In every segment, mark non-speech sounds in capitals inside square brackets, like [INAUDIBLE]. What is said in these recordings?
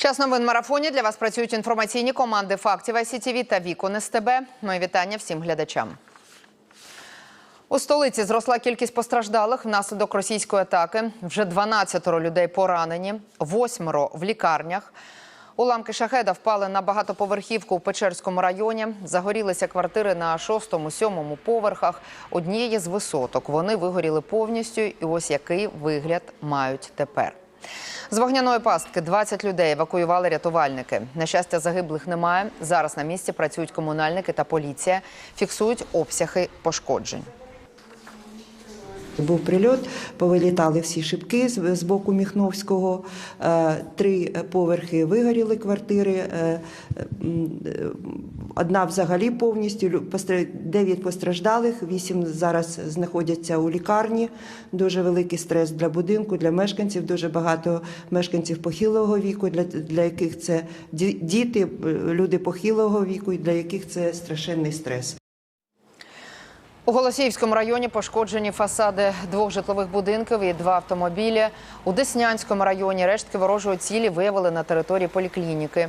Час новин марафоні для вас працюють інформаційні команди фактів ICTV та Вікон СТБ. Мої вітання всім глядачам. У столиці зросла кількість постраждалих внаслідок російської атаки. Вже 12 людей поранені, восьмеро в лікарнях. Уламки шахеда впали на багатоповерхівку у Печерському районі. Загорілися квартири на шостому, сьомому поверхах однієї з висоток. Вони вигоріли повністю, і ось який вигляд мають тепер. З вогняної пастки 20 людей евакуювали рятувальники. На щастя, загиблих немає. Зараз на місці працюють комунальники та поліція, фіксують обсяги пошкоджень. Був прильот, повилітали всі шибки з, боку Міхновського, е, три поверхи вигоріли квартири, е, е, одна взагалі повністю, дев'ять постраждалих, вісім зараз знаходяться у лікарні. Дуже великий стрес для будинку, для мешканців, дуже багато мешканців похилого віку, для, для яких це діти, люди похилого віку, для яких це страшенний стрес. У Голосіївському районі пошкоджені фасади двох житлових будинків і два автомобілі. У Деснянському районі рештки ворожої цілі виявили на території поліклініки.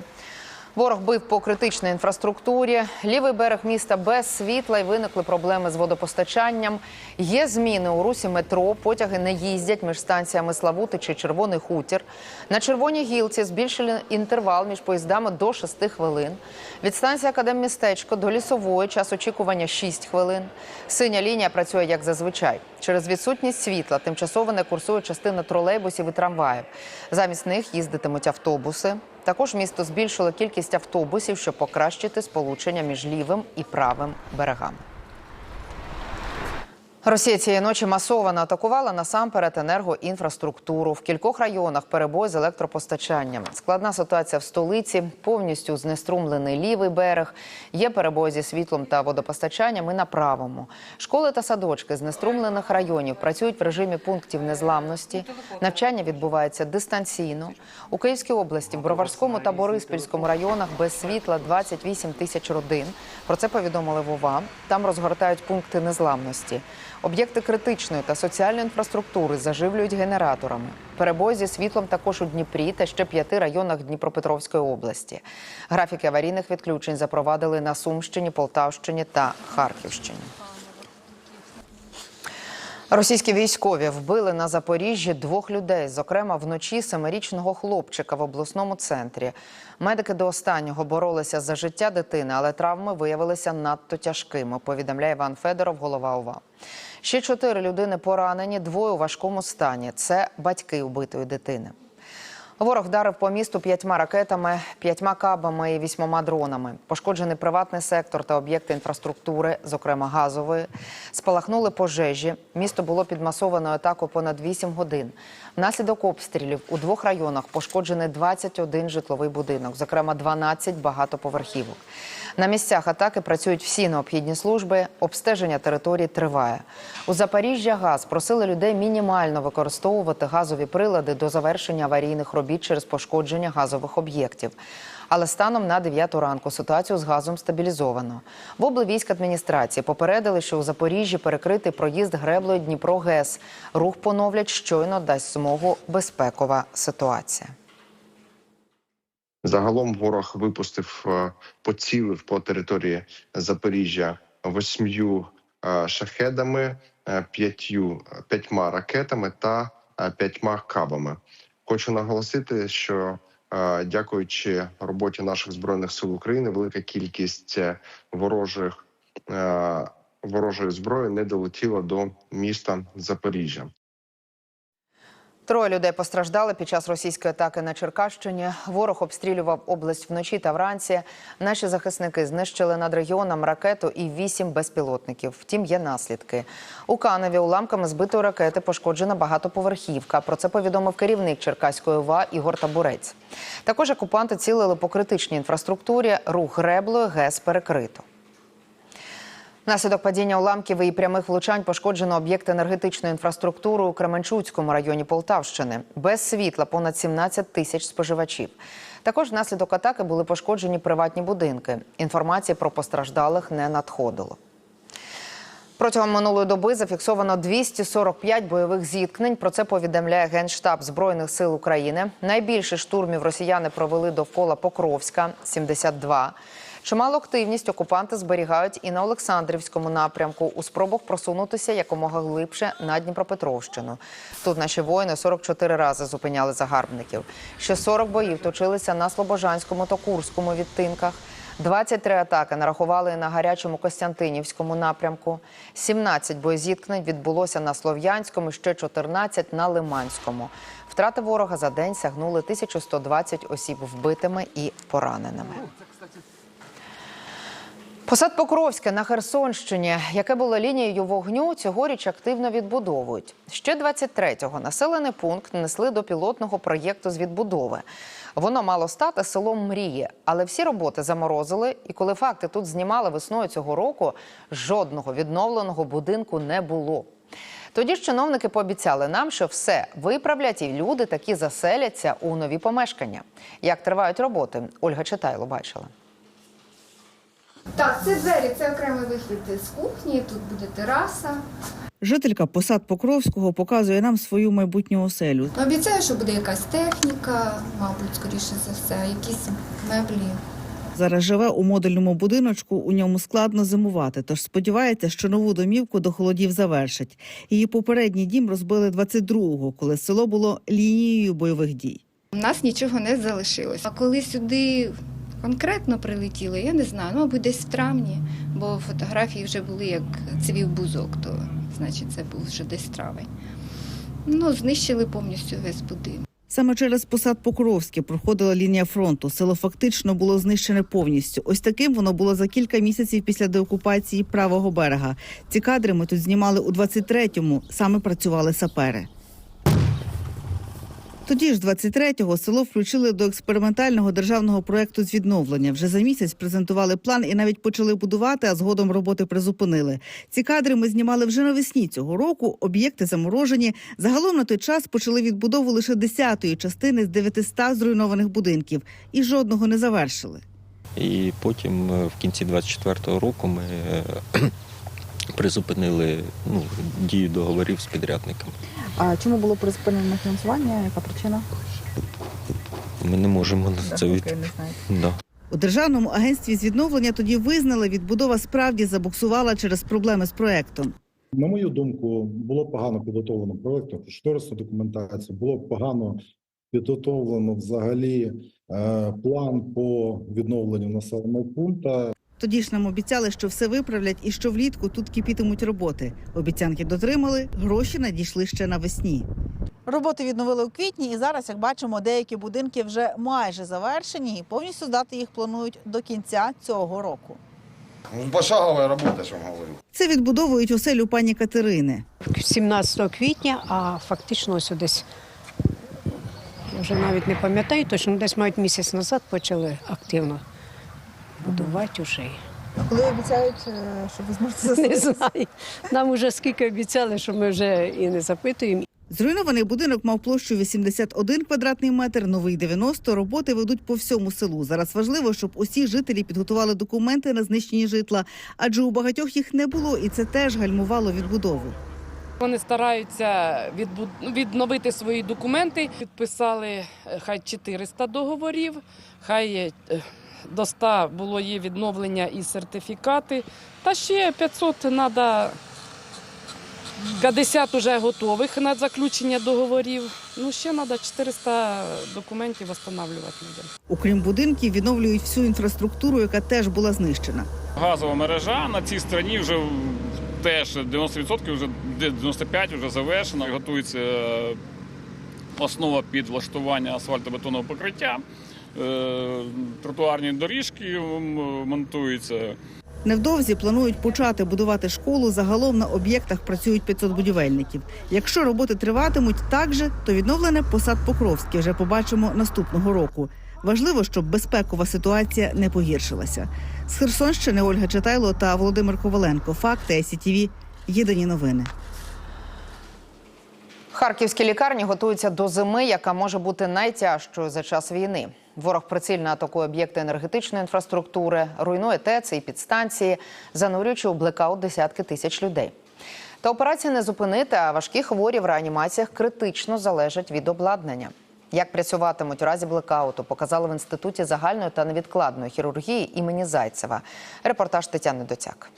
Ворог бив по критичній інфраструктурі. Лівий берег міста без світла і виникли проблеми з водопостачанням. Є зміни у русі метро. Потяги не їздять між станціями Славути чи Червоний Хутір. На червоній гілці збільшили інтервал між поїздами до 6 хвилин. Від станції Академмістечко до лісової час очікування 6 хвилин. Синя лінія працює як зазвичай. Через відсутність світла тимчасово не курсує частина тролейбусів і трамваїв. Замість них їздитимуть автобуси. Також місто збільшило кількість автобусів, щоб покращити сполучення між лівим і правим берегами. Росія цієї ночі масово атакувала насамперед енергоінфраструктуру. В кількох районах перебой з електропостачанням. Складна ситуація в столиці, повністю знеструмлений лівий берег. Є перебої зі світлом та водопостачанням і на правому. Школи та садочки знеструмлених районів працюють в режимі пунктів незламності. Навчання відбувається дистанційно. У Київській області, в Броварському та Бориспільському районах без світла 28 тисяч родин. Про це повідомили ВОВА. Там розгортають пункти незламності. Об'єкти критичної та соціальної інфраструктури заживлюють генераторами. Перебої зі світлом також у Дніпрі та ще п'яти районах Дніпропетровської області. Графіки аварійних відключень запровадили на Сумщині, Полтавщині та Харківщині. Російські військові вбили на Запоріжжі двох людей, зокрема вночі семирічного хлопчика в обласному центрі. Медики до останнього боролися за життя дитини, але травми виявилися надто тяжкими. Повідомляє Іван Федоров, голова ОВА. Ще чотири людини поранені, двоє у важкому стані. Це батьки убитої дитини. Ворог вдарив по місту п'ятьма ракетами, п'ятьма кабами і вісьмома дронами. Пошкоджений приватний сектор та об'єкти інфраструктури, зокрема газової. Спалахнули пожежі. Місто було під масованою атакою понад 8 годин. Внаслідок обстрілів у двох районах пошкоджений 21 житловий будинок, зокрема 12 багатоповерхівок. На місцях атаки працюють всі необхідні служби. Обстеження території триває. У Запоріжжя газ просили людей мінімально використовувати газові прилади до завершення аварійних робіт через пошкодження газових об'єктів. Але станом на 9 ранку ситуацію з газом стабілізовано. В облвійськ адміністрації попередили, що у Запоріжжі перекритий проїзд греблою Дніпро ГЕС. Рух поновлять щойно дасть змогу безпекова ситуація. Загалом ворог випустив е, поцілив по території Запоріжжя восьмю е, шахедами, е, п'ятью п'ятьма ракетами та п'ятьма кабами. Хочу наголосити, що дякуючи роботі наших збройних сил України, велика кількість е, ворожих е, ворожої зброї не долетіла до міста Запоріжжя. Троє людей постраждали під час російської атаки на Черкащині. Ворог обстрілював область вночі та вранці. Наші захисники знищили над регіоном ракету і вісім безпілотників. Втім, є наслідки. У Каневі уламками збитої ракети пошкоджена багатоповерхівка. Про це повідомив керівник Черкаської ОВА Ігор Табурець. Також окупанти цілили по критичній інфраструктурі. Рух греблою ГЕС перекрито. Внаслідок падіння уламків і прямих влучань пошкоджено об'єкт енергетичної інфраструктури у Кременчуцькому районі Полтавщини. Без світла понад 17 тисяч споживачів. Також внаслідок атаки були пошкоджені приватні будинки. Інформації про постраждалих не надходило. Протягом минулої доби зафіксовано 245 бойових зіткнень. Про це повідомляє Генштаб Збройних сил України. Найбільше штурмів росіяни провели довкола Покровська 72. Чималу активність окупанти зберігають і на Олександрівському напрямку у спробах просунутися якомога глибше на Дніпропетровщину. Тут наші воїни 44 рази зупиняли загарбників. Ще 40 боїв точилися на Слобожанському та Курському відтинках. 23 атаки нарахували на гарячому Костянтинівському напрямку. 17 боєзіткнень відбулося на Слов'янському, ще 14 на Лиманському. Втрати ворога за день сягнули 1120 осіб вбитими і пораненими. Посад Покровське на Херсонщині, яке було лінією вогню, цьогоріч активно відбудовують. Ще 23-го населений пункт несли до пілотного проєкту з відбудови. Воно мало стати селом мрії, але всі роботи заморозили. І коли факти тут знімали весною цього року, жодного відновленого будинку не було. Тоді ж чиновники пообіцяли нам, що все виправлять, і люди таки заселяться у нові помешкання. Як тривають роботи, Ольга Читайло бачила. Так, це двері, це окремий вихід з кухні, тут буде тераса. Жителька посад Покровського показує нам свою майбутню оселю. Обіцяю, що буде якась техніка, мабуть, скоріше за все, якісь меблі. Зараз живе у модульному будиночку, у ньому складно зимувати, тож сподівається, що нову домівку до холодів завершить. Її попередній дім розбили 22-го, коли село було лінією бойових дій. У нас нічого не залишилось. А коли сюди конкретно прилетіли, я не знаю, ну, мабуть, десь в травні, бо фотографії вже були як цвів бузок, то значить це був вже десь травень. Ну, знищили повністю весь будинок. Саме через посад Покровське проходила лінія фронту. Село фактично було знищене повністю. Ось таким воно було за кілька місяців після деокупації правого берега. Ці кадри ми тут знімали у 23-му. Саме працювали сапери. Тоді ж, 23-го, село включили до експериментального державного проекту з відновлення. Вже за місяць презентували план і навіть почали будувати, а згодом роботи призупинили. Ці кадри ми знімали вже навесні цього року. Об'єкти заморожені. Загалом на той час почали відбудову лише десятої частини з 900 зруйнованих будинків і жодного не завершили. І потім е, в кінці 24-го року ми е, призупинили ну, дію договорів з підрядниками. А чому було призупинено фінансування? Яка причина? Ми не можемо на це від... Да. У державному агентстві з відновлення тоді визнали, відбудова справді забуксувала через проблеми з проектом. На мою думку, було погано підготовлено проєктну кошторисну документацію, було погано підготовлено взагалі е, план по відновленню населеного пункту. Тоді ж нам обіцяли, що все виправлять і що влітку тут кипітимуть роботи. Обіцянки дотримали, гроші надійшли ще навесні. Роботи відновили у квітні, і зараз, як бачимо, деякі будинки вже майже завершені і повністю здати їх планують до кінця цього року. Ну, Пошаговая работа, що говорю. Це відбудовують оселю пані Катерини. 17 квітня, а фактично ось десь я вже навіть не пам'ятаю точно, десь мають місяць назад почали активно будувати вже. Коли обіцяють, е, що ви зможете [LAUGHS] Не знаю. Нам уже скільки обіцяли, що ми вже і не запитуємо. Зруйнований будинок мав площу 81 квадратний метр, новий 90. Роботи ведуть по всьому селу. Зараз важливо, щоб усі жителі підготували документи на знищені житла, адже у багатьох їх не було, і це теж гальмувало відбудову. Вони стараються відновити свої документи. Підписали е, хай 400 договорів, хай е, до 100 було є відновлення і сертифікати. Та ще 500 треба 50 вже готових на заключення договорів. Ну ще треба 400 документів встановлювати людям. Окрім будинків, відновлюють всю інфраструктуру, яка теж була знищена. Газова мережа на цій стороні вже теж 90%, вже 95% вже завершено. Готується е, основа під влаштування асфальтобетонного покриття. Е, Тротуарні доріжки монтуються. Невдовзі планують почати будувати школу. Загалом на об'єктах працюють 500 будівельників. Якщо роботи триватимуть так же, то відновлене посад Покровський вже побачимо наступного року. Важливо, щоб безпекова ситуація не погіршилася. З Херсонщини Ольга Читайло та Володимир Коваленко. Факти СІТІВІ. Єдині новини. Харківські лікарні готуються до зими, яка може бути найтяжчою за час війни. Ворог прицільно атакує об'єкти енергетичної інфраструктури, руйнує ТЕЦ і підстанції, занурюючи у блекаут десятки тисяч людей. Та операції не зупинити, а важкі хворі в реанімаціях критично залежать від обладнання. Як працюватимуть у разі блекауту, показали в інституті загальної та невідкладної хірургії імені Зайцева. Репортаж Тетяни Доцяк.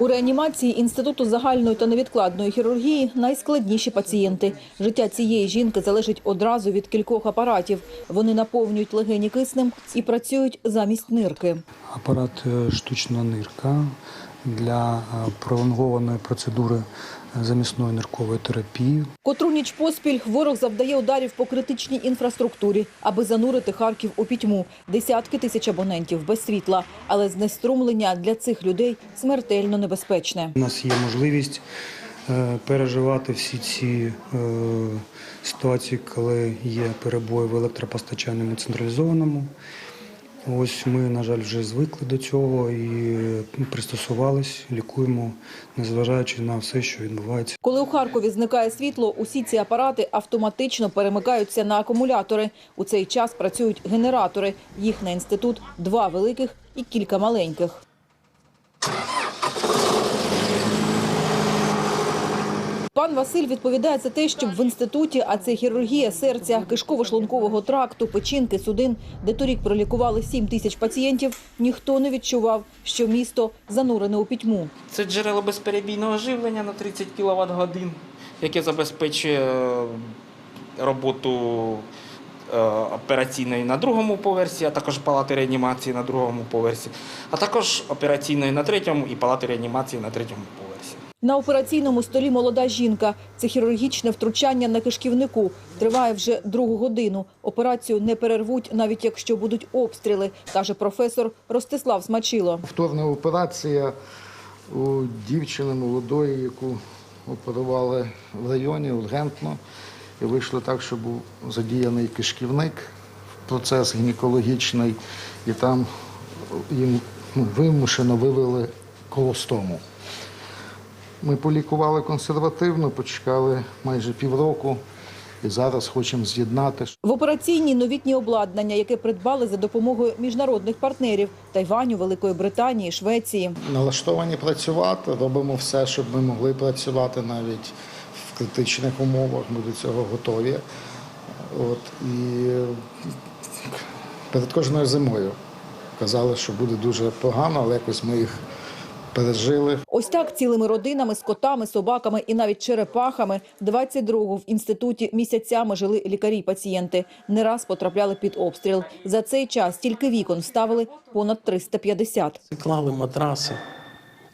У реанімації Інституту загальної та невідкладної хірургії найскладніші пацієнти. Життя цієї жінки залежить одразу від кількох апаратів. Вони наповнюють легені киснем і працюють замість нирки. апарат е, штучна нирка для е, пролонгованої процедури замісної ниркової терапії. Котру ніч поспіль ворог завдає ударів по критичній інфраструктурі, аби занурити Харків у пітьму. Десятки тисяч абонентів без світла, але знеструмлення для цих людей смертельно небезпечне. У нас є можливість е, переживати всі ці е, ситуації, коли є перебої в електропостачанні централізованому. Ось ми, на жаль, вже звикли до цього і пристосувались, лікуємо, незважаючи на все, що відбувається. Коли у Харкові зникає світло, усі ці апарати автоматично перемикаються на акумулятори. У цей час працюють генератори. Їх на інститут два великих і кілька маленьких. Пан Василь відповідає за те, щоб в інституті, а це хірургія серця, кишково-шлункового тракту, печінки, судин, де торік пролікували 7 тисяч пацієнтів, ніхто не відчував, що місто занурене у пітьму. Це джерело безперебійного живлення на 30 кВт годин, яке забезпечує е, роботу е, операційної на другому поверсі, а також палати реанімації на другому поверсі, а також операційної на третьому і палати реанімації на третьому поверсі. На операційному столі молода жінка. Це хірургічне втручання на кишківнику. Триває вже другу годину. Операцію не перервуть, навіть якщо будуть обстріли, каже професор Ростислав Смачило. Повторна операція у дівчини молодої, яку оперували в районі ургентно. І вийшло так, що був задіяний кишківник, процес гінекологічний, і там їм ну, вимушено вивели колостому. Ми полікували консервативно, почекали майже півроку і зараз хочемо з'єднати. В операційній новітнє обладнання, яке придбали за допомогою міжнародних партнерів Тайваню, Великої Британії, Швеції. Налаштовані працювати, робимо все, щоб ми могли працювати навіть в критичних умовах. Ми до цього готові. От, і перед кожною зимою казали, що буде дуже погано, але якось ми їх пережили. Ось так цілими родинами з котами, собаками і навіть черепахами 22-го в інституті місяцями жили лікарі й пацієнти. Не раз потрапляли під обстріл. За цей час тільки вікон ставили понад 350. Клали матраси,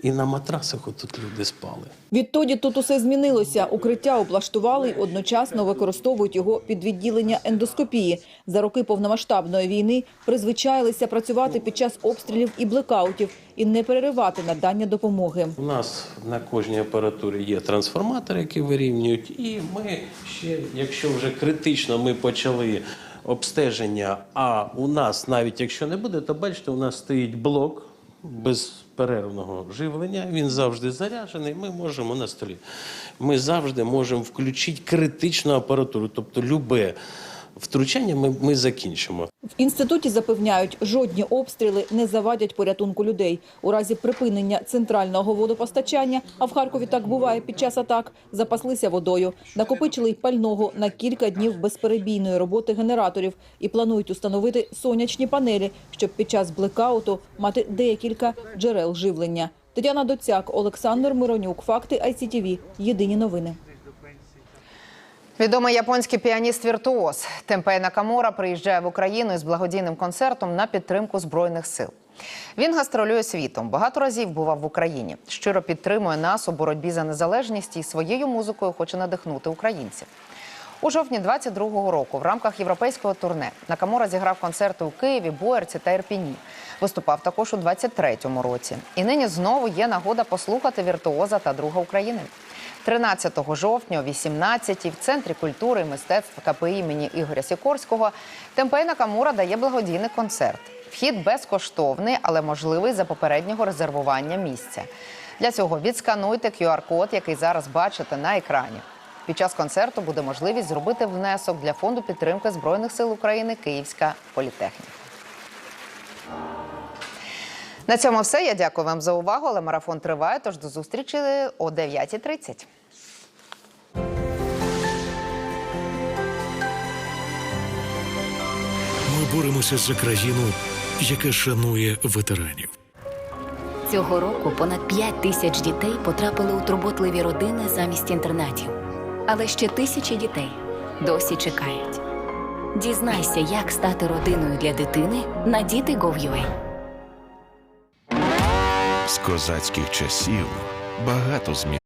і на матрасах отут люди спали. Відтоді тут усе змінилося. Укриття облаштували й одночасно використовують його під відділення ендоскопії. За роки повномасштабної війни призвичаїлися працювати під час обстрілів і блекаутів і не переривати надання допомоги. У нас на кожній апаратурі є трансформатори, які вирівнюють. І ми ще, якщо вже критично ми почали обстеження, а у нас навіть якщо не буде, то бачите, у нас стоїть блок безперервного живлення. Він завжди заряджений. Ми можемо на столі. Ми завжди можемо включити критичну апаратуру, тобто любе втручання ми, ми закінчимо. В інституті запевняють, жодні обстріли не завадять порятунку людей. У разі припинення центрального водопостачання, а в Харкові так буває під час атак, запаслися водою, накопичили й пального на кілька днів безперебійної роботи генераторів і планують установити сонячні панелі, щоб під час блекауту мати декілька джерел живлення. Тетяна Доцяк, Олександр Миронюк. Факти ICTV. Єдині новини. Відомий японський піаніст-віртуоз Темпей Накамура приїжджає в Україну із благодійним концертом на підтримку збройних сил. Він гастролює світом. Багато разів бував в Україні. Щиро підтримує нас у боротьбі за незалежність і своєю музикою хоче надихнути українців. У жовтні 22-го року в рамках європейського турне Накамура зіграв концерти у Києві, Боярці та Ірпіні. Виступав також у 23-му році. І нині знову є нагода послухати віртуоза та друга України. 13 жовтня о 18-й в Центрі культури і мистецтв КПІ імені Ігоря Сікорського Темпей Накамура дає благодійний концерт. Вхід безкоштовний, але можливий за попереднього резервування місця. Для цього відскануйте QR-код, який зараз бачите на екрані. Під час концерту буде можливість зробити внесок для фонду підтримки збройних сил України Київська політехніка. На цьому все. Я дякую вам за увагу. Але марафон триває. Тож до зустрічі о 9.30. боремося за країну, яка шанує ветеранів. Цього року понад 5 тисяч дітей потрапили у турботливі родини замість інтернатів. Але ще тисячі дітей досі чекають. Дізнайся, як стати родиною для дитини на діти.gov.ua. З козацьких часів багато змін.